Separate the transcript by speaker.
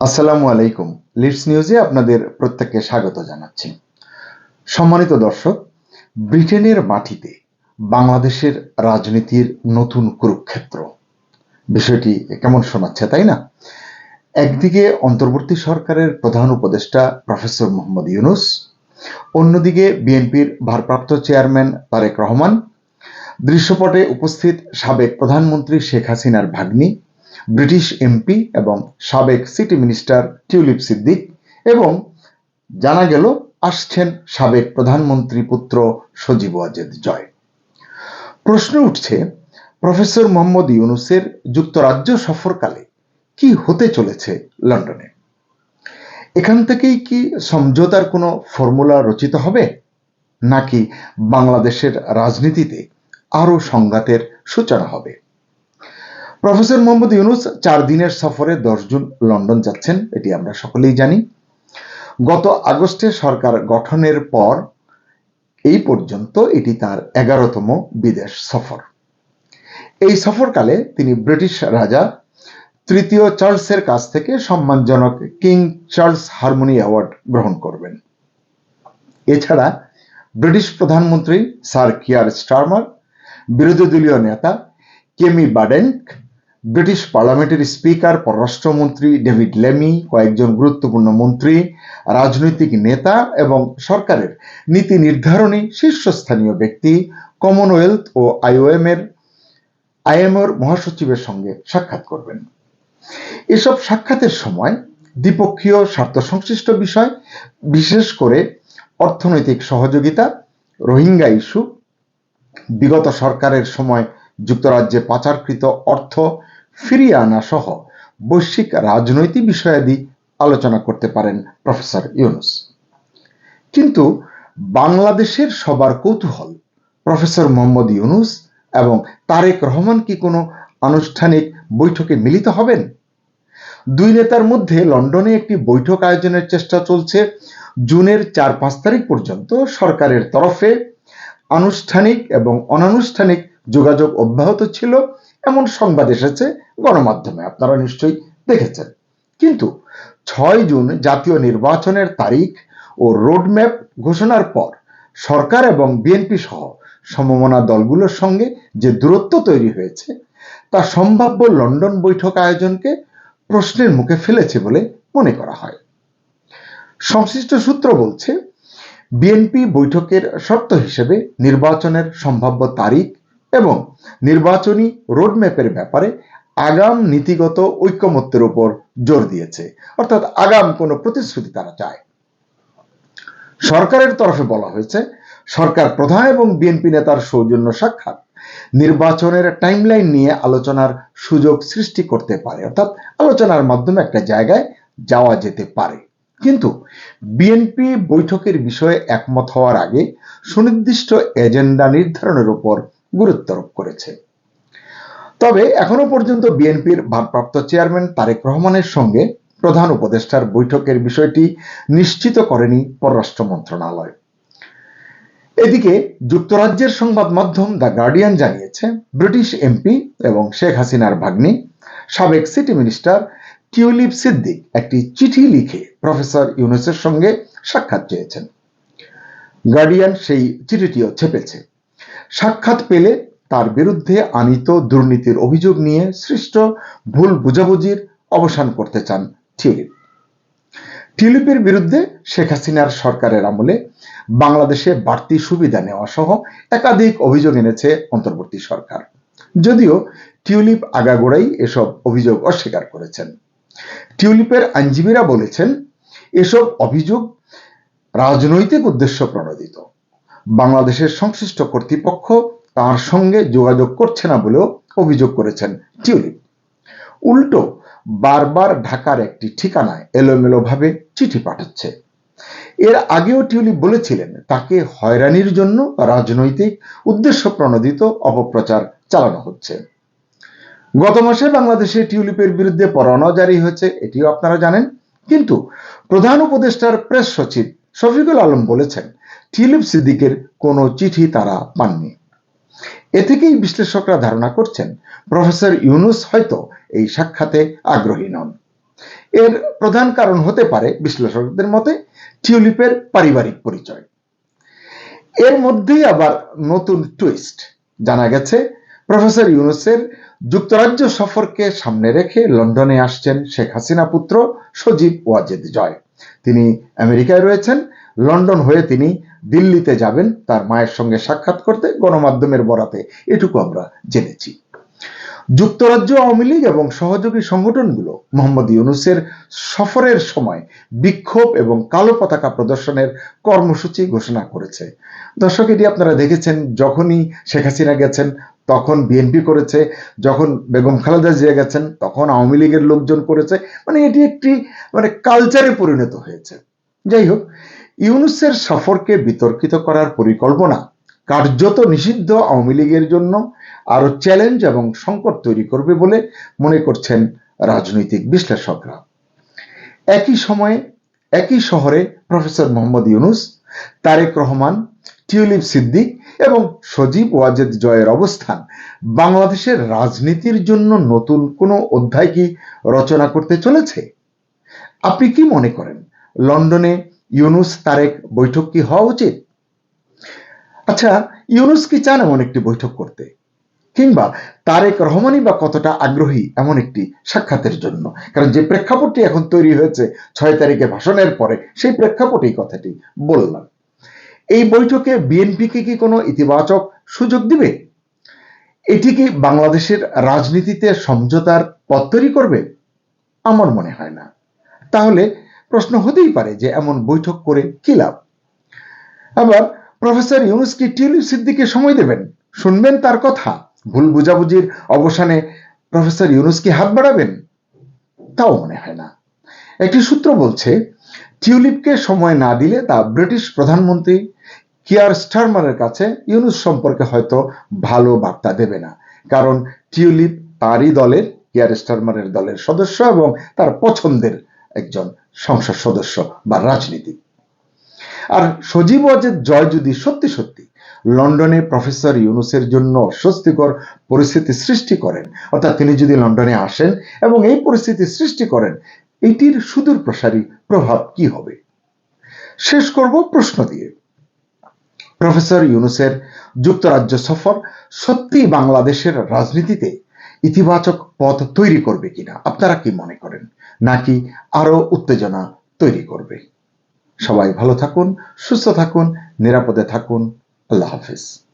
Speaker 1: আসসালামু আলাইকুম। লিডস নিউজে আপনাদের প্রত্যেককে স্বাগত জানাচ্ছি। সম্মানিত দর্শক, ব্রিটেনের মাটিতে বাংলাদেশের রাজনীতির নতুন কুরুক্ষেত্র। বিষয়টি কেমন শোনাচ্ছে, তাই না? একদিকে অন্তর্বর্তী সরকারের প্রধান উপদেষ্টা প্রফেসর মোহাম্মদ ইউনুস, অন্যদিকে বিএনপির ভারপ্রাপ্ত চেয়ারম্যান তারেক রহমান, দৃশ্যপটে উপস্থিত সাবেক প্রধানমন্ত্রী শেখ হাসিনার ভাগ্নি ব্রিটিশ এমপি এবং সাবেক সিটি মিনিস্টার টিউলিপ সিদ্দিক এবং জানা গেল আসছেন সাবেক প্রধানমন্ত্রী পুত্র সজীব ওয়াজেদ জয়। প্রশ্ন উঠছে, প্রফেসর মোহাম্মদ ইউনুসের যুক্তরাজ্য সফরকালে কি হতে চলেছে লন্ডনে? এখান থেকেই কি সমঝোতার কোনো ফর্মুলা রচিত হবে? নাকি বাংলাদেশের রাজনীতিতে আরও সংঘাতের সূচনা হবে? প্রফেসর মোহাম্মদ ইউনুস চার দিনের সফরে দশ জুন লন্ডন যাচ্ছেন, এটি আমরা সকলেই জানি। গত আগস্টে সরকার গঠনের পর এই পর্যন্ত এটি তার এগারোতম বিদেশ সফর। এই সফরকালে তিনি ব্রিটিশ রাজা তৃতীয় চার্লসের কাছ থেকে সম্মানজনক কিং চার্লস হারমোনি অ্যাওয়ার্ড গ্রহণ করবেন। এছাড়া ব্রিটিশ প্রধানমন্ত্রী স্যার কিয়ার স্টারমার, বিরোধী দলীয় নেতা কেমি বাডেন্ক ব্রিটিশ পার্লামেন্টের স্পিকার, পররাষ্ট্রমন্ত্রী ডেভিড লেমি, কয়েকজন গুরুত্বপূর্ণ মন্ত্রী, রাজনৈতিক নেতা এবং সরকারের নীতি নির্ধারণী শীর্ষস্থানীয় ব্যক্তি কমনওয়েলথ ও আইওএম এর আইএমওর মহাসচিবের সঙ্গে সাক্ষাৎ করবেন। এসব সাক্ষাতের সময় দ্বিপক্ষীয় স্বার্থ সংশ্লিষ্ট বিষয়, বিশেষ করে অর্থনৈতিক সহযোগিতা, রোহিঙ্গা ইস্যু, বিগত সরকারের সময় যুক্তরাজ্যে পাচারকৃত অর্থ ফিরিয়ে আনা সহ বৈশ্বিক রাজনৈতিক বিষয়াদি আলোচনা করতে পারেন প্রফেসর ইউনুস। কিন্তু বাংলাদেশের সবার কৌতূহল, প্রফেসর মোহাম্মদ ইউনুস এবং তারেক রহমান কি কোনো আনুষ্ঠানিক বৈঠকে মিলিত হবেন? দুই নেতার মধ্যে লন্ডনে একটি বৈঠক আয়োজনের চেষ্টা চলছে জুনের চার পাঁচ তারিখ পর্যন্ত সরকারের তরফে। আনুষ্ঠানিক এবং অনানুষ্ঠানিক যোগাযোগ অব্যাহত ছিল, এমন সংবাদ এসেছে গণমাধ্যমে, আপনারা নিশ্চয়ই দেখেছেন। কিন্তু ছয় জুন জাতীয় নির্বাচনের তারিখ ও রোডম্যাপ ঘোষণার পর সরকার এবং বিএনপি সহ সমমনা দলগুলোর সঙ্গে যে দূরত্ব তৈরি হয়েছে, তা সম্ভাব্য লন্ডন বৈঠক আয়োজনকে প্রশ্নের মুখে ফেলেছে বলে মনে করা হয়। সংশ্লিষ্ট সূত্র বলছে, বিএনপি বৈঠকের শর্ত হিসেবে নির্বাচনের সম্ভাব্য তারিখ এবং নির্বাচনী রোডম্যাপের ব্যাপারে আগাম নীতিগত ঐক্যমত্যের উপর জোর দিয়েছে। অর্থাৎ আগাম কোনো প্রতিশ্রুতি তারা চায়। সরকারের তরফে বলা হয়েছে, সরকার প্রধান এবং বিএনপি নেতার সৌজন্য সাক্ষাৎ। নির্বাচনের টাইমলাইন নিয়ে আলোচনার সুযোগ সৃষ্টি করতে পারে। অর্থাৎ আলোচনার মাধ্যমে একটা জায়গায় যাওয়া যেতে পারে। কিন্তু বিএনপি বৈঠকের বিষয়ে একমত হওয়ার আগে সুনির্দিষ্ট এজেন্ডা নির্ধারণের উপর গুরুত্বারোপ করেছে। তবে এখনও পর্যন্ত বিএনপির ভারপ্রাপ্ত চেয়ারম্যান তারেক রহমানের সঙ্গে প্রধান উপদেষ্টার বৈঠকের বিষয়টি নিশ্চিত করেনি পররাষ্ট্র মন্ত্রণালয়। এদিকে যুক্তরাজ্যের সংবাদ মাধ্যম দ্য গার্ডিয়ান জানিয়েছে, ব্রিটিশ এমপি এবং শেখ হাসিনার ভাগ্নি, সাবেক সিটি মিনিস্টার টিউলিপ সিদ্দিক একটি চিঠি লিখে প্রফেসর ইউনুসের সঙ্গে সাক্ষাৎ চেয়েছেন। গার্ডিয়ান সেই চিঠিটিও ছেপেছে। সাক্ষাৎ পেলে তার বিরুদ্ধে আনিত দুর্নীতির অভিযোগ নিয়ে সৃষ্ট ভুল বুঝাবুঝির অবসান করতে চান টিউলিপ টিউলিপের বিরুদ্ধে শেখ হাসিনার সরকারের আমলে বাংলাদেশে বাড়তি সুবিধা নেওয়া সহ একাধিক অভিযোগ এনেছে অন্তর্বর্তী সরকার। যদিও টিউলিপ আগাগোড়াই এসব অভিযোগ অস্বীকার করেছেন। টিউলিপের আইনজীবীরা বলেছেন, এসব অভিযোগ রাজনৈতিক উদ্দেশ্য প্রণোদিত। বাংলাদেশের সংশ্লিষ্ট কর্তৃপক্ষ তার সঙ্গে যোগাযোগ করছে না বলেও অভিযোগ করেছেন টিউলিপ। উল্টো, বারবার ঢাকার একটি ঠিকানায় এলোমেলোভাবে চিঠি পাঠাচ্ছে। এর আগেও টিউলিপ বলেছিলেন, তাকে হয়রানির জন্য রাজনৈতিক উদ্দেশ্য প্রণোদিত অপপ্রচার চালানো হচ্ছে। গত মাসে বাংলাদেশে টিউলিপের বিরুদ্ধে পরোয়ানা জারি হয়েছে, এটিও আপনারা জানেন। কিন্তু প্রধান উপদেষ্টার প্রেস সচিব শফিকুল আলম বলেছেন টিউলিপ সিদ্দিকের কোনো চিঠি তারা পাননি। এ থেকেই বিশ্লেষকরা ধারণা করছেন, প্রফেসর ইউনুস হয়তো এই সাক্ষাতে আগ্রহী নন। এর প্রধান কারণ হতে পারে বিশ্লেষকদের মতে টিউলিপের পারিবারিক পরিচয়। এর মধ্যেই আবার নতুন টুইস্ট। জানা গেছে, প্রফেসর ইউনুসের যুক্তরাজ্য সফরকে সামনে রেখে লন্ডনে আসছেন শেখ হাসিনা পুত্র সজীব ওয়াজেদ জয়। তিনি আমেরিকায় রয়েছেন। লন্ডন হয়ে তিনি দিল্লিতে যাবেন। তার মায়ের সঙ্গে সাক্ষাৎ করতে গণমাধ্যমের বরাতে। এটুকু আমরা জেনেছি। যুক্তরাজ্য, আওয়ামী লীগ এবং সহযোগী সংগঠনগুলো মোহাম্মদ ইউনুসের সফরের সময় বিক্ষোভ এবং কালো পতাকা প্রদর্শনের কর্মসূচি ঘোষণা করেছে। দর্শক, এটি আপনারা দেখেছেন, যখনই শেখ হাসিনা গেছেন তখন বিএনপি করেছে, যখন বেগম খালেদা জিয়া গেছেন, তখন আওয়ামী লীগের লোকজন করেছে। মানে এটি একটি মানে কালচারে পরিণত হয়েছে। যাই হোক, ইউনুসের সফরকে বিতর্কিত করার পরিকল্পনা কার্যত নিষিদ্ধ আওয়ামী লীগের জন্য আরও চ্যালেঞ্জ এবং সংকট তৈরি করবে বলে মনে করছেন রাজনৈতিক বিশ্লেষকরা। একই সময়ে, একই শহরে প্রফেসর মোহাম্মদ ইউনুস, তারেক রহমান, টিউলিপ সিদ্দিক এবং সজীব ওয়াজেদ জয়ের অবস্থান। বাংলাদেশের রাজনীতির জন্য নতুন কোনো অধ্যায় কি রচনা করতে চলেছে? আপনি কি মনে করেন, লন্ডনে ইউনুস তারেক বৈঠক কি হওয়া উচিত? আচ্ছা ইউনুস কি চান এমন একটি বৈঠক করতে? কিংবা তারেক রহমানই বা কতটা আগ্রহী এমন একটি সাক্ষাতের জন্য? কারণ যে প্রেক্ষাপটটি এখন তৈরি হয়েছে ছয় তারিখে ভাষণের পরে, সেই প্রেক্ষাপটেই কথাটি বললাম। এই বৈঠকে বিএনপিকে কি কোনো ইতিবাচক সুযোগ দিবে? এটি কি বাংলাদেশের রাজনীতিতে সমঝোতার পথ তৈরি করবে? আমার মনে হয় না। তাহলে প্রশ্ন হতেই পারে যে এমন বৈঠক করে কি লাভ? আবার প্রফেসর ইউনুস কি টিউলিপ সিদ্দিকে সময় দেবেন। শুনবেন তার কথা। ভুল বুঝাবুঝির অবসানে প্রফেসর ইউনুস কি হাত বাড়াবেন? তাও মনে হয় না। একটি সূত্র বলছে, টিউলিপকে সময় না দিলে তা ব্রিটিশ প্রধানমন্ত্রী কিয়ার স্টারমারের কাছে ইউনুস সম্পর্কে হয়তো ভালো বার্তা দেবে না। কারণ টিউলিপ তারই দলের, কিয়ার স্টারমারের দলের সদস্য এবং তার পছন্দের একজন সংসদ সদস্য বা রাজনীতিক। আর সজীব ওয়াজেদ জয় যদি সত্যি সত্যি লন্ডনে প্রফেসর ইউনুসের জন্য অস্বস্তিকর পরিস্থিতি সৃষ্টি করেন, অর্থাৎ তিনি যদি লন্ডনে আসেন এবং এই পরিস্থিতি সৃষ্টি করেন, এটির সুদূর প্রসারী প্রভাব কি হবে? শেষ করব প্রশ্ন দিয়ে। প্রফেসর ইউনুসের যুক্তরাজ্য সফর সত্যি বাংলাদেশের রাজনীতিতে ইতিবাচক পথ তৈরি করবে কিনা? আপনারা কি মনে করেন? নাকি আরও উত্তেজনা তৈরি করবে? সবাই ভালো থাকুন, সুস্থ থাকুন, নিরাপদে থাকুন। আল্লাহ হাফিজ।